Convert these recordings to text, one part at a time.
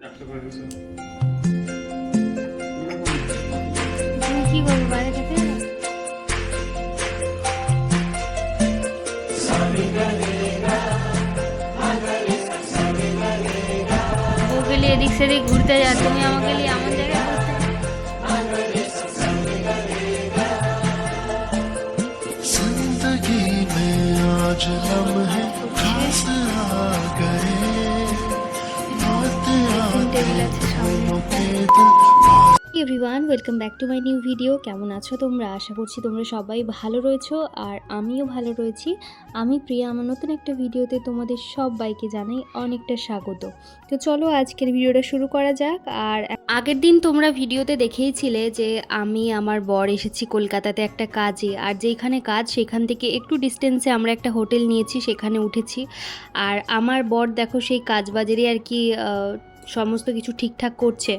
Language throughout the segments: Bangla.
কি করবে বাইরে এদিক সেদিক ঘুরতে যা তুমি আমাকে নিয়ে এমন everyone welcome back to my new video কেমন আছো তোমরা? আশা করছি তোমরা সবাই ভালো রয়েছো আর আমিও ভালো রয়েছি। আমি প্রিয়া, আমার নতুন একটা ভিডিওতে তোমাদের সবাইকে জানাই অনেকটা স্বাগত। তো চলো আজকের ভিডিওটা শুরু করা যাক। আর আগের দিন তোমরা ভিডিওতে দেখেইছিলে যে আমি, আমার বর এসেছি কলকাতাতে একটা কাজে। আর যেখানে কাজ, সেখান থেকে একটু ডিস্টেন্সে আমরা একটা হোটেল নিয়েছি, সেখানে উঠেছি। আর আমার বর, দেখো, সেই কাজবাজেরই আর কি সমস্ত কিছু ঠিকঠাক করছে।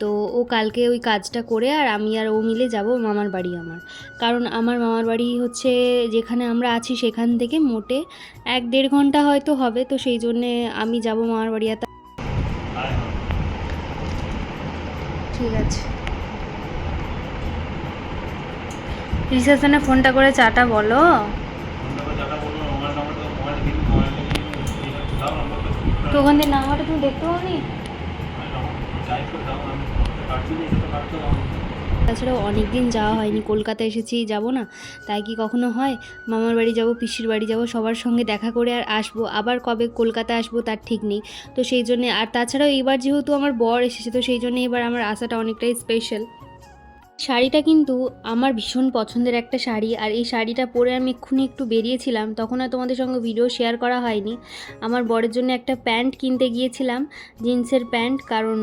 তো ও কালকে ওই কাজটা করে আর আমি আর ও মিলে যাব মামার বাড়ি আমার। কারণ আমার মামার বাড়ি হচ্ছে যেখানে আমরা আছি সেখান থেকে মোটে এক দেড় ঘণ্টা হয়তো হবে তো সেই জন্যে আমি যাব মামার বাড়ি আর ঠিক আছে। রিসেপশনে ফোনটা করে চাটা বলো। তো ওখান থেকে নাম্বারটা তুমি দেখতে পাওনি? তাছাড়াও অনেক দিন যাওয়া হয়নি, কলকাতা এসেছি, যাব না। তাই কি কখনো হয়? মামার বাড়ি যাব, পিসির বাড়ি যাব, সবার সঙ্গে দেখা করে আর আসব। আবার কবে কলকাতা আসব তার ঠিক নেই। তো সেই জন্যে আর তাছাড়াও এবার যেহেতু আমার বর এসেছে, তো সেই জন্য এবার আমার আসাটা অনেকটাই স্পেশাল শাড়িটা কিন্তু আমার ভীষণ পছন্দের একটা শাড়ি, আর এই শাড়িটা পরে আমি এক্ষুনি একটু বেরিয়েছিলাম, তখন আর তোমাদের সঙ্গে ভিডিও শেয়ার করা হয়নি। আমার বরের জন্য একটা প্যান্ট কিনতে গিয়েছিলাম, জিন্সের প্যান্ট, কারণ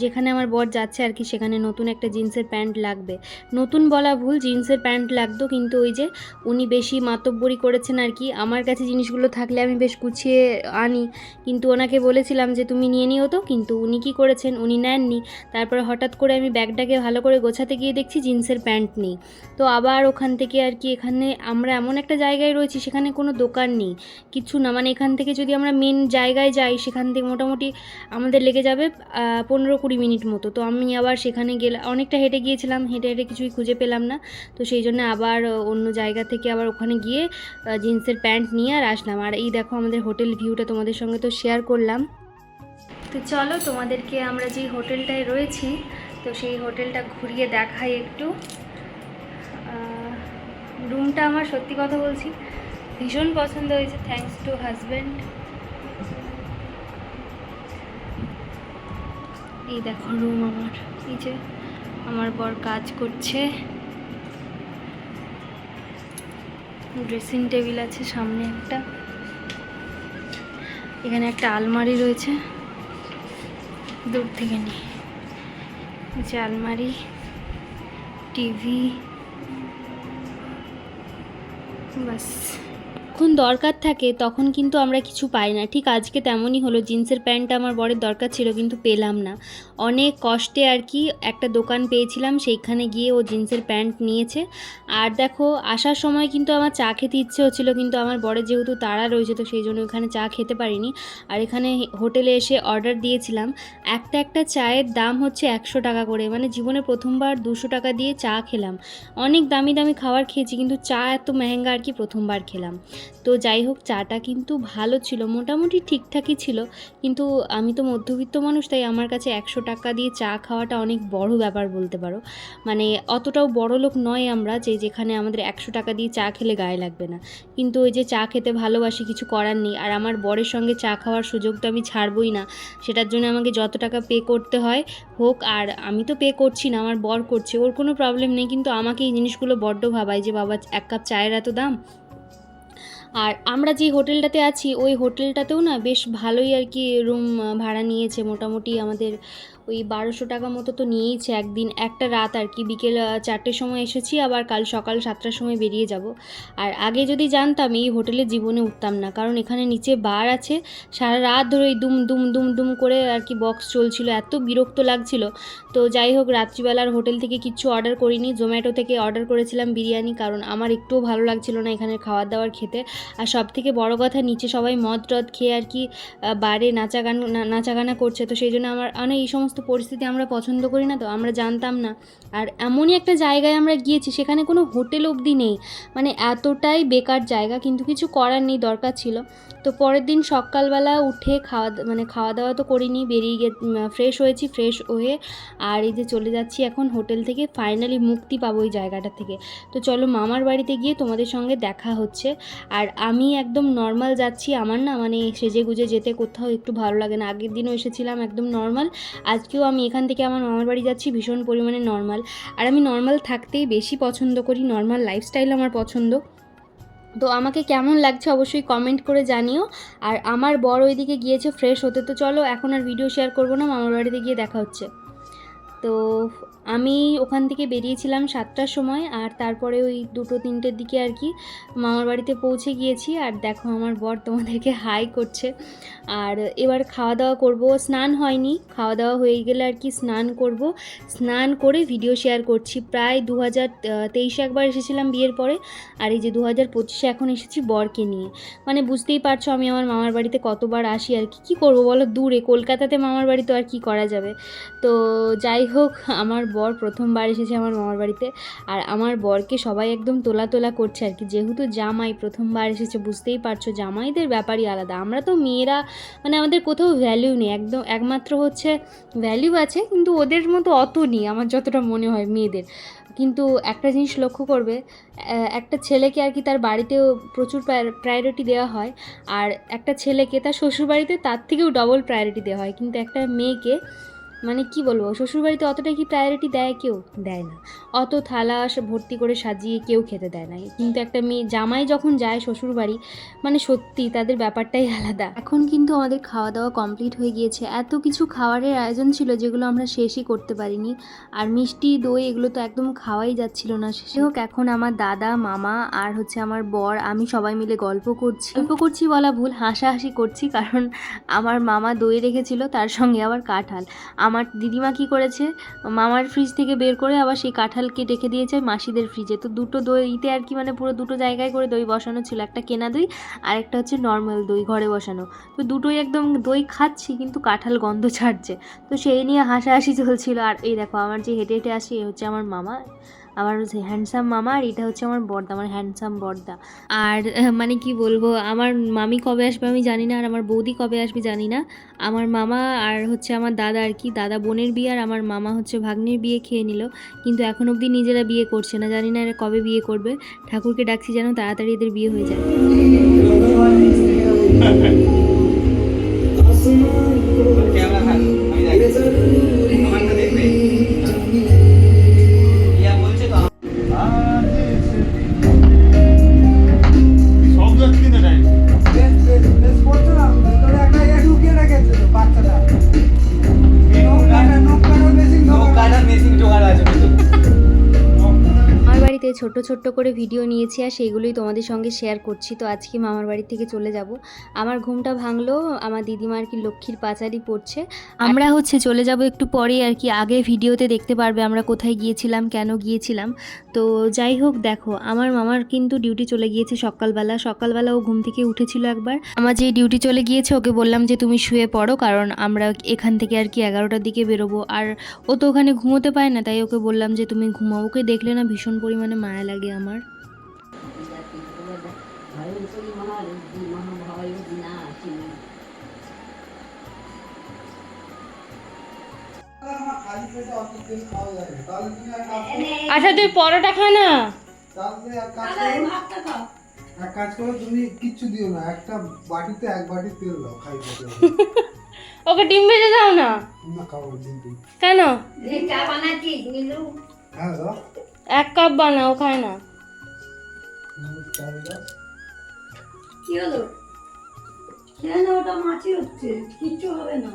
যেখানে আমার বর যাচ্ছে আর কি, সেখানে নতুন একটা জিন্সের প্যান্ট লাগবে। নতুন বলা ভুল, জিন্সের প্যান্ট লাগতো, কিন্তু ওই যে উনি বেশি মাতব্বরি করেছেন আর কি, আমার কাছে জিনিসগুলো থাকলে আমি বেশ গুছিয়ে আনি। কিন্তু ওনাকে বলেছিলাম যে, তুমি নিয়ে নিও তো। কিন্তু উনি কি করেছেন, উনি নেননি। তারপরে হঠাৎ করে আমি ব্যাগটাকে ভালো করে গোছাতে গিয়ে দেখছি জিন্সের প্যান্ট নেই। তো আবার ওখান থেকে আর কি এখানে আমরা এমন একটা জায়গায় রয়েছি, সেখানে কোনো দোকান নেই। কিছু না মানে এখান থেকে যদি আমরা মেন জায়গায় যাই, সেখান থেকে মোটামুটি আমাদের লেগে যাবে পনেরো কুড়ি মিনিট মতো। তো আমি আবার সেখানে গেলে, অনেকটা হেঁটে গিয়েছিলাম, হেঁটে হেঁটে কিছুই খুঁজে পেলাম না। তো সেই জন্য আবার অন্য জায়গা থেকে আবার ওখানে গিয়ে জিন্সের প্যান্ট নিয়ে আর আসলাম। আর এই দেখো আমাদের হোটেল ভিউটা তোমাদের সঙ্গে তো শেয়ার করলাম। তো চলো তোমাদেরকে আমরা যেই হোটেলটায় রয়েছি তো সেই হোটেলটা ঘুরিয়ে দেখাই একটু। রুমটা আমার সত্যি কথা বলছি, ভীষণ পছন্দ হয়েছে থ্যাঙ্কস টু হাজব্যান্ড এই দেখো রুম আমার, এই যে আমার বর কাজ করছে। ড্রেসিং টেবিল আছে সামনে একটা। এখানে একটা আলমারি রয়েছে। দূর থেকে নিই এই যে আলমারি টিভি বাস যখন দরকার থাকে তখন কিন্তু আমরা কিছু পাই না। ঠিক আজকে তেমনই হলো, জিন্সের প্যান্টটা আমার বরের দরকার ছিল কিন্তু পেলাম না। অনেক কষ্টে আর কি একটা দোকান পেয়েছিলাম, সেইখানে গিয়ে ও জিন্সের প্যান্ট নিয়েছে। আর দেখো, আসার সময় কিন্তু আমার চা খেতে ইচ্ছে হচ্ছিল, কিন্তু আমার বরের যেহেতু তাড়া রয়েছে তো সেই জন্য ওখানে চা খেতে পারিনি। আর এখানে হোটেলে এসে অর্ডার দিয়েছিলাম। একটা একটা চায়ের দাম হচ্ছে একশো টাকা করে মানে জীবনে প্রথমবার দুশো টাকা দিয়ে চা খেলাম। অনেক দামি দামি খাবার খেয়েছি, কিন্তু চা এত মেহেঙ্গা আর কি প্রথমবার খেলাম। তো যাই হোক, চাটা কিন্তু ভালো ছিল, মোটামুটি ঠিকঠাকই ছিল। কিন্তু আমি তো মধ্যবিত্ত মানুষ, তাই আমার কাছে একশো টাকা দিয়ে চা খাওয়াটা অনেক বড় ব্যাপার বলতে পারো। মানে অতটাও বড় লোক নয় আমরা যে যেখানে আমাদের একশো টাকা দিয়ে চা খেলে গায়ে লাগবে না। কিন্তু ওই যে চা খেতে ভালোবাসি, কিছু করার নেই। আর আমার বরের সঙ্গে চা খাওয়ার সুযোগ তো আমি ছাড়বই না। সেটার জন্য আমাকে যত টাকা পে করতে হয়, হোক, আর আমি তো পে করছি না, আমার বর করছে, ওর কোনো প্রবলেম নেই। কিন্তু আমাকে এই জিনিসগুলো বড্ড ভাবায় যে, বাবা, এক কাপ চায়ের এত দাম? আর আমরা যে হোটেলটাতে আছি, ওই হোটেলটাতেও না বেশ ভালোই আর কি রুম ভাড়া নিয়েছে, মোটামুটি আমাদের ওই বারোশো টাকা মতো তো নিয়েইছে একদিন। একটা রাত আর কি, বিকেল চারটের সময় এসেছি, আবার কাল সকাল সাতটার সময় বেরিয়ে যাব। আর আগে যদি জানতাম, এই হোটেলে জীবনে উঠতাম না, কারণ এখানে নিচে বার আছে, সারা রাত ধরে ওই দুম দুম দুম দুম করে আর কি বক্স চলছিল, এত বিরক্ত লাগছিল। তো যাই হোক, রাত্রিবেলার হোটেল থেকে কিচ্ছু অর্ডার করিনি জোম্যাটো থেকে অর্ডার করেছিলাম বিরিয়ানি, কারণ আমার একটুও ভালো লাগছিল না এখানে খাবার দাবার খেতে। আর সব থেকে বড় কথা, নিচে সবাই মদ টদ খেয়ে আর কি বারে নাচা গান না- নাচা গানা করছে, তো সেই জন্য আমার মানে এই সমস্ত পরিস্থিতি আমরা পছন্দ করি না তো, আমরা জানতাম না। আর এমনই একটা জায়গায় আমরা গিয়েছি, সেখানে কোনো হোটেল অবধি নেই। মানে এতটাই বেকার জায়গা, কিন্তু কিছু করার নেই, দরকার ছিল। তো পরের দিন সকালবেলা উঠে খাওয়া মানে খাওয়া দাওয়া তো করিনি, বেরিয়ে গে ফ্রেশ হয়েছি ফ্রেশ হয়ে আর এই যে চলে যাচ্ছি এখন হোটেল থেকে ফাইনালি মুক্তি পাবো ওই জায়গাটা থেকে। তো চলো মামার বাড়িতে গিয়ে তোমাদের সঙ্গে দেখা হচ্ছে। আর আমি একদম নর্মাল যাচ্ছি, আমার না মানে সেজে গুজে যেতে কোথাও একটু ভালো লাগে না। আগের দিনও এসেছিলাম একদম নর্মাল আজকেও আমি এখান থেকে আমার মামার বাড়ি যাচ্ছি, ভীষণ পরিমাণে নর্মাল আর আমি নর্মাল থাকতেই বেশি পছন্দ করি নর্মাল লাইফস্টাইল আমার পছন্দ। তো আমাকে কেমন লাগছে অবশ্যই কমেন্ট করে জানিও। আর আমার বড় ওইদিকে গিয়েছে ফ্রেশ হতে, তো চলো এখন আর ভিডিও শেয়ার করব না, মামার বাড়িতে গিয়ে দেখা হচ্ছে। তো আমি ওখান থেকে বেরিয়েছিলাম সাতটার সময় আর তারপরে ওই দুটো তিনটের দিকে আর কি মামার বাড়িতে পৌঁছে গিয়েছি আর দেখো আমার বর তোমাদেরকে হাই করছে। আর এবার খাওয়া দাওয়া করব। স্নান হয়নি, খাওয়া দাওয়া হয়ে গেলে আর কি স্নান করব। স্নান করে ভিডিও শেয়ার করছি। প্রায় দু হাজার তেইশে একবার এসেছিলাম বিয়ের পরে আর এই যে দু হাজার পঁচিশে এখন এসেছি বরকে নিয়ে। মানে বুঝতেই পারছ আমি আমার মামার বাড়িতে কতবার আসি আর কি। কী করব বলো? দূরে, কলকাতাতে মামার বাড়ি তো আর কি করা যাবে? তো যাই হোক আমার বর প্রথমবার এসেছে আমার মামার বাড়িতে আর আমার বরকে সবাই একদম তোলা তোলা করছে আর কি। যেহেতু জামাই প্রথমবার এসেছে, বুঝতেই পারছ, জামাইদের ব্যাপারই আলাদা। আমরা তো মেয়েরা মানে আমাদের কোথাও ভ্যালিউ নেই। একদম, একমাত্র হচ্ছে ভ্যালিউ আছে, কিন্তু ওদের মতো অত নেই, আমার যতটা মনে হয় মেয়েদের। কিন্তু একটা জিনিস লক্ষ্য করবে একটা ছেলেকে আর কি তার বাড়িতেও প্রচুর প্রায়োরিটি দেওয়া হয় আর একটা ছেলেকে তার শ্বশুরবাড়িতে তার থেকেও ডবল প্রায়োরিটি দেওয়া হয়। কিন্তু একটা মেয়েকে মানে কি বলব, শ্বশুরবাড়িতে অতটা কি প্রায়োরিটি দেয় কেউ? দেয় না। অত থালা সে ভর্তি করে সাজিয়ে কেউ খেতে দেয় না। কিন্তু একটা মেয়ে, জামাই যখন যায় শ্বশুরবাড়ি মানে সত্যি তাদের ব্যাপারটাই আলাদা। এখন কিন্তু আমাদের খাওয়া দাওয়া কমপ্লিট হয়ে গিয়েছে। এত কিছু খাবারের আয়োজন ছিল যেগুলো আমরা শেষই করতে পারিনি। আর মিষ্টি, দই এগুলো তো একদম খাওয়াই যাচ্ছিল না। শেষে হোক, এখন আমার দাদা, মামা আর হচ্ছে আমার বর, আমি সবাই মিলে গল্প করছি। গল্প করছি বলা ভুল, হাসাহাসি করছি কারণ আমার মামা দই রেখেছিল, তার সঙ্গে আবার কাঁঠাল। আমার দিদিমা কি করেছে? মামার ফ্রিজ থেকে বের করে আবার সেই কাঁঠালকে ডেকে দিয়েছে মাসিদের ফ্রিজে তো দুটো দইতে আর কি মানে পুরো দুটো জায়গায় করে দই বসানো ছিল। একটা কেনা দই আর একটা হচ্ছে নর্মাল দই ঘরে বসানো। তো দুটোই একদম দই খাচ্ছি কিন্তু কাঁঠাল গন্ধ ছাড়ছে। তো সেই নিয়ে হাসাহাসি চলছিল। আর এই দেখো আমার যে হেঁটে হেঁটে আসি এ হচ্ছে আমার মামা। আমার হচ্ছে হ্যান্ডসাম মামা আর এটা হচ্ছে আমার বর্দা, আমার হ্যান্ডসাম বর্দা। আর মানে কি বলব, আমার মামি কবে আসবে আমি জানি না, আর আমার বৌদি কবে আসবে জানি না। আমার মামা আর হচ্ছে আমার দাদা আর কি, দাদা বোনের বিয়ে আর আমার মামা হচ্ছে ভাগ্নের বিয়ে খেয়ে নিল। কিন্তু এখন অবধি নিজেরা বিয়ে করছে না, জানি না এরা কবে বিয়ে করবে। ঠাকুরকে ডাকছি যেন তাড়াতাড়ি এদের বিয়ে হয়ে যায়। ছোট্ট ছোট্ট করে ভিডিও নিয়েছি আর সেইগুলোই তোমাদের সঙ্গে শেয়ার করছি। তো আজকে মামার বাড়ি থেকে চলে যাব। আমার ঘুমটা ভাঙলো, আমার দিদিমা আর কি লক্ষ্মীর পাচারি পড়ছে। আমরা হচ্ছে চলে যাব একটু পরেই আর কি, আগে ভিডিওতে দেখতে পারবে আমরা কোথায় গিয়েছিলাম, কেন গিয়েছিলাম। তো যাই হোক, দেখো, আমার মামার কিন্তু ডিউটি চলে গিয়েছে সকালবেলা। সকালবেলা ও ঘুম থেকে উঠেছিল একবার। আমার যে ডিউটি চলে গিয়েছে, ওকে বললাম যে তুমি শুয়ে পড়ো, কারণ আমরা এখান থেকে আর কি এগারোটার দিকে বেরোবো। আর ও তো ওখানে ঘুমোতে পায় না, তাই ওকে বললাম যে তুমি ঘুমাও। ওকে দেখলে না ভীষণ পরিমাণে মায়া লাগে আমার। আচ্ছা তুই পরোটা খা না। এক কাজ করো তুমি কিচ্ছু দিও না একটা বাটিতে এক বাটি তেল দাও খাই ওকে ডিম ভেজে দাও না? না খাব কিন্তু কেন? হ্যাঁ দাও। এক কাপ বানাও খায় না। কি হলো? খেয়ে ওটা মাছি হচ্ছে কিচ্ছু হবে না।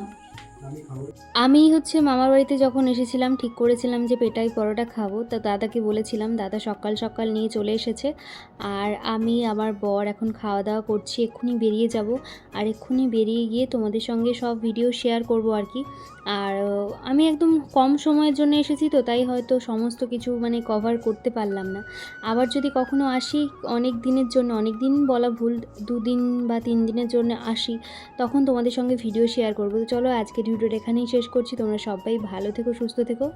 আমি হচ্ছে মামার বাড়িতে যখন এসেছিলাম, ঠিক করেছিলাম যে পেটাই পরোটা খাব। তা দাদাকে বলেছিলাম, দাদা সকাল সকাল নিয়ে চলে এসেছে। আর আমি, আমার বর এখন খাওয়া দাওয়া করছি, এক্ষুনি বেরিয়ে যাব। আর এক্ষুনি বেরিয়ে গিয়ে তোমাদের সঙ্গে সব ভিডিও শেয়ার করব আর কি। আর আমি একদম কম সময়ের জন্য এসেছি তো, তাই হয়তো সমস্ত কিছু মানে কভার করতে পারলাম না। আবার যদি কখনো আসি অনেক দিনের জন্য, অনেক দিন বলা ভুল, দুদিন বা তিন দিনের জন্য আসি, তখন তোমাদের সঙ্গে ভিডিও শেয়ার করব। তো চলো আজকের ভিডিওটা এখানেই শেষ করছি। তোমরা সবাই ভালো থেকো সুস্থ থেকো।